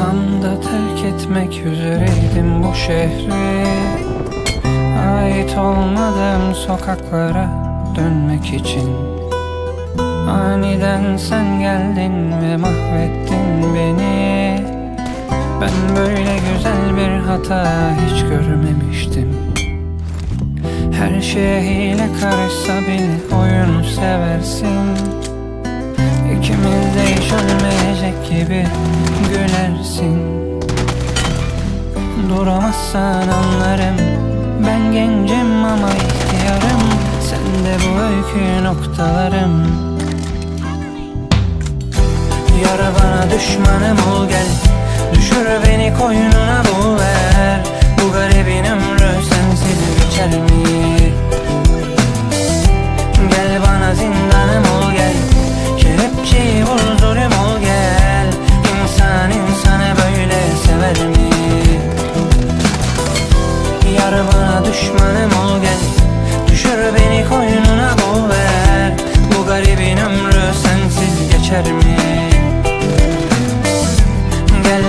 anda terk etmek üzereydim bu şehri. Ait olmadığım sokaklara dönmek için. Aniden sen geldin ve mahvettin beni. Ben böyle güzel bir hata hiç görmemiştim. Her şeye hile karışsa bile oyunu seversin. İkimiz de hiç ölmeyecek gibi gülersin Duramazsan anlarım. Ben gencim ama ihtiyarım. Sen de bu öykü noktalarım. Yara bana düşmanım ol gel. Düşür beni koynuna bul ver. Bu garibin ömrü sensiz geçer mi? düşmanım ol gel Düşür beni koynuna bol ver Bu garibin ömrü sensiz geçer mi? Gel